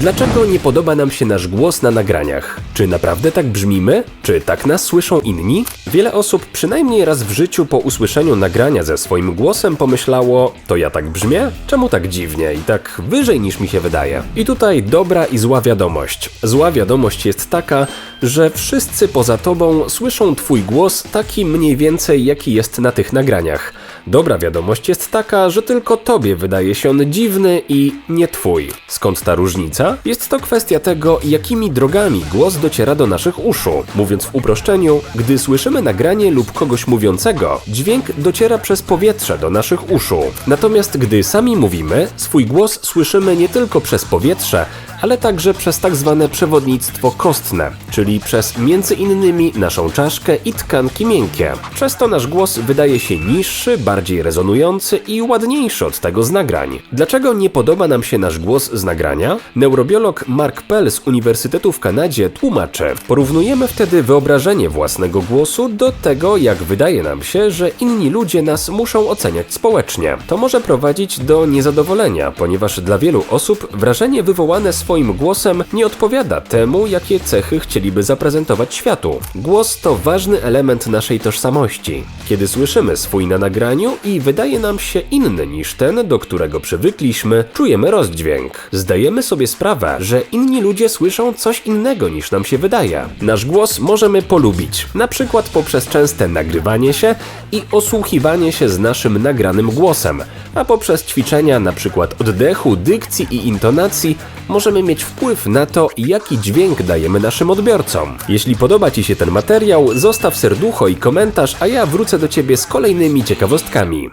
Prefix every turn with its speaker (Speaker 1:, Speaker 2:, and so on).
Speaker 1: Dlaczego nie podoba nam się nasz głos na nagraniach? Czy naprawdę tak brzmimy? Czy tak nas słyszą inni? Wiele osób przynajmniej raz w życiu po usłyszeniu nagrania ze swoim głosem pomyślało: To ja tak brzmię? Czemu tak dziwnie i tak wyżej niż mi się wydaje? I tutaj dobra i zła wiadomość. Zła wiadomość jest taka, że wszyscy poza tobą słyszą twój głos taki mniej więcej jaki jest na tych nagraniach. Dobra wiadomość jest taka, że tylko tobie wydaje się on dziwny i nie twój. Skąd ta różnica? Jest to kwestia tego, jakimi drogami głos dociera do naszych uszu. Mówiąc w uproszczeniu, gdy słyszymy nagranie lub kogoś mówiącego, dźwięk dociera przez powietrze do naszych uszu. Natomiast gdy sami mówimy, swój głos słyszymy nie tylko przez powietrze, ale także przez tak zwane przewodnictwo kostne, czyli przez między innymi naszą czaszkę i tkanki miękkie. Przez to nasz głos wydaje się niższy, bardziej rezonujący i ładniejszy od tego z nagrań. Dlaczego nie podoba nam się nasz głos z nagrania? Neurobiolog Mark Pell z Uniwersytetu w Kanadzie tłumaczy. Porównujemy wtedy wyobrażenie własnego głosu do tego, jak wydaje nam się, że inni ludzie nas muszą oceniać społecznie. To może prowadzić do niezadowolenia, ponieważ dla wielu osób wrażenie wywołane swoim głosem nie odpowiada temu, jakie cechy chcieliby zaprezentować światu. Głos to ważny element naszej tożsamości. Kiedy słyszymy swój na nagraniu i wydaje nam się inny niż ten, do którego przywykliśmy, czujemy rozdźwięk. Zdajemy sobie sprawę, że inni ludzie słyszą coś innego niż nam się wydaje. Nasz głos możemy polubić, na przykład poprzez częste nagrywanie się i osłuchiwanie się z naszym nagranym głosem, a poprzez ćwiczenia przykład oddechu, dykcji i intonacji możemy mieć wpływ na to, jaki dźwięk dajemy naszym odbiorcom. Jeśli podoba Ci się ten materiał, zostaw serducho i komentarz, a ja wrócę do Ciebie z kolejnymi ciekawostkami.